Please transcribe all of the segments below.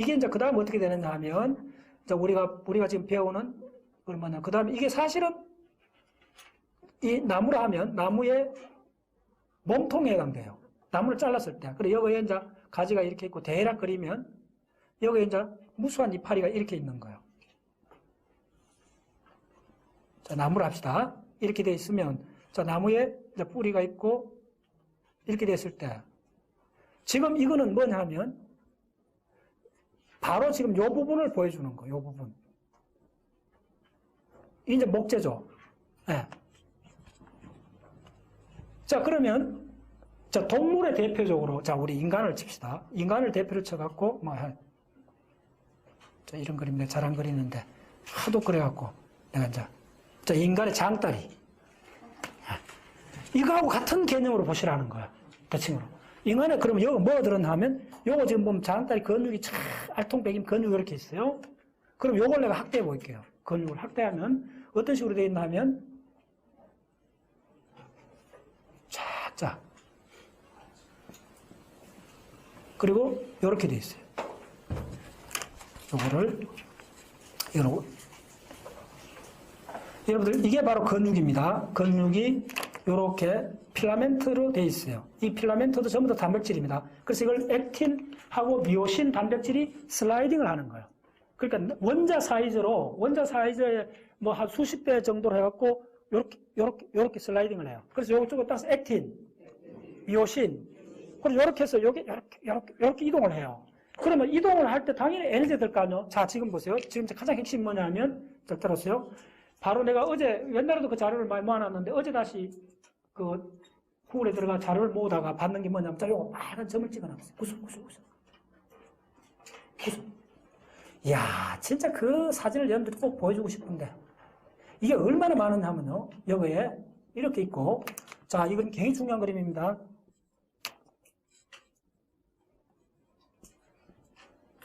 이게 이제 그 다음 어떻게 되느냐 하면, 이제 우리가, 우리가 지금 배우는, 그러면, 그 다음에 이게 사실은 이 나무라 하면 나무의 몸통에 해당돼요. 나무를 잘랐을 때. 그리고 여기에 이제 가지가 이렇게 있고 대략 그리면 여기에 이제 무수한 이파리가 이렇게 있는 거예요. 자, 나무를 합시다. 이렇게 돼 있으면, 자, 나무에 이제 뿌리가 있고, 이렇게 됐을 때, 지금 이거는 뭐냐 하면, 바로 지금 요 부분을 보여주는 거예요, 요 부분. 이제 목재죠. 예. 자, 그러면, 자, 동물의 대표적으로, 자, 우리 인간을 칩시다. 인간을 대표로 쳐갖고, 뭐, 한- 자, 이런 그림 내가 잘 안 그리는데, 하도 그래갖고, 내가 이제, 자, 인간의 장다리. 이거하고 같은 개념으로 보시라는 거야. 대칭으로. 인간에 그러면 여기 뭐가 하면, 요거 지금 보면 장다리 근육이 참 알통백임 근육이 이렇게 있어요. 그럼 요걸 내가 확대해 볼게요. 근육을 확대하면, 어떤 식으로 되어 있나 하면, 자, 자. 그리고 요렇게 되어 있어요. 요거를, 요러고, 여러분들 이게 바로 근육입니다. 근육이 이렇게 필라멘트로 되어 있어요. 이 필라멘트도 전부 다 단백질입니다. 그래서 이걸 액틴하고 미오신 단백질이 슬라이딩을 하는 거예요. 그러니까 원자 사이즈로 원자 사이즈에 뭐 한 수십 배 정도로 해갖고 이렇게 이렇게 이렇게 슬라이딩을 해요. 그래서 요쪽에 따라서 액틴, 미오신, 그리고 이렇게 해서 여기 이렇게 이렇게 이렇게 이동을 해요. 그러면 이동을 할 때 당연히 에너지 들 거 아니에요. 자 지금 보세요. 지금 가장 핵심 뭐냐면 잘 들었어요. 바로 내가 어제 옛날에도 그 자료를 많이 모아놨는데 어제 다시 그 구글에 들어가 자료를 모으다가 받는 게 뭐냐면 자 요거 빨간 점을 찍어놨어요. 구슬 구슬 구슬 구슬. 이야 진짜 그 사진을 여러분들이 꼭 보여주고 싶은데 이게 얼마나 많으냐 하면요 여기에 이렇게 있고 자 이건 굉장히 중요한 그림입니다.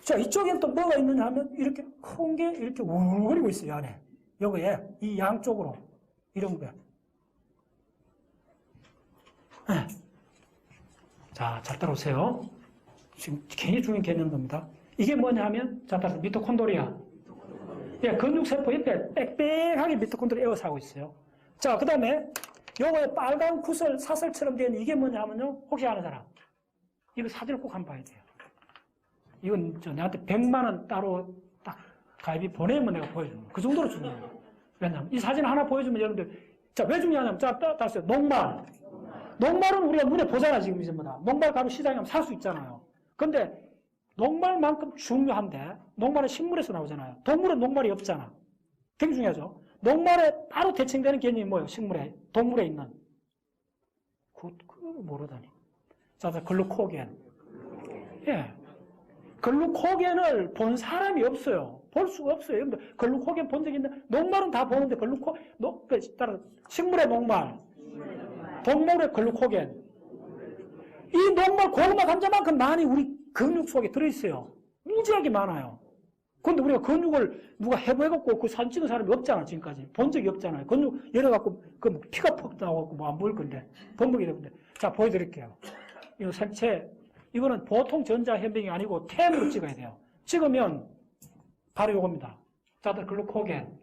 자 이쪽엔 또 뭐가 있느냐 하면 이렇게 큰 게 이렇게 우글거리고 있어요 안에. 여기에 이 양쪽으로 이런 거야. 네. 자, 잘 따라오세요. 지금 굉장히 중요한 개념입니다. 이게 뭐냐 하면, 자, 따라서 미토콘드리아. 예, 근육세포 옆에 빽빽하게 미토콘드리아 에워싸고 있어요. 자, 그 다음에 요거에 빨간 구슬, 사슬처럼 된 이게 뭐냐 하면요. 혹시 아는 사람? 이거 사진을 꼭 한번 봐야 돼요. 이건 저 내한테 100만 원 따로 딱 가입이 보내면 내가 보여주는 거예요. 그 정도로 중요해요. 왜냐하면 이 사진 하나 보여주면 여러분들 자 왜 중요하냐면 자 따, 따세요 녹말 녹말은 우리가 눈에 보잖아 지금 이제 뭐다 녹말 가면 시장에 가면 살 수 있잖아요. 근데 녹말만큼 중요한데 녹말은 식물에서 나오잖아요. 동물은 녹말이 없잖아. 되게 중요하죠. 녹말에 바로 대칭되는 개념이 뭐예요? 식물에 동물에 있는 그, 그 모르다니. 자, 자 글루코겐. 예. 글루코겐을 본 사람이 없어요. 볼 수가 없어요. 여러분들 글루코겐 본 적이 있나? 녹말은 다 보는데 글루코, 녹, 그, 따라 식물의 녹말, 동물의 글루코겐. 이 녹말 고구마 감자만큼 많이 우리 근육 속에 들어있어요. 무지하게 많아요. 근데 우리가 근육을 누가 해보해갖고 그 사진 찍은 사람이 없잖아, 지금까지. 본 적이 없잖아요. 근육 열어갖고 그 피가 퍽 나와갖고 뭐 안 보일 건데. 범벅이 되는데. 자, 보여드릴게요. 이거 생체, 이거는 보통 전자현병이 아니고 템으로 찍어야 돼요. 찍으면 바로 이겁니다. 자들 글루코겐.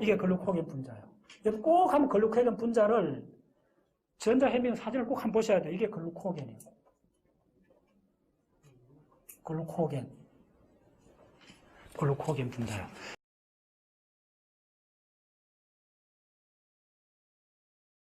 이게 글루코겐 분자예요. 꼭 한번 글루코겐 분자를 전자현병 사진을 꼭 한번 보셔야 돼요. 이게 글루코겐이에요. 글루코겐. 글루코겐 분자예요.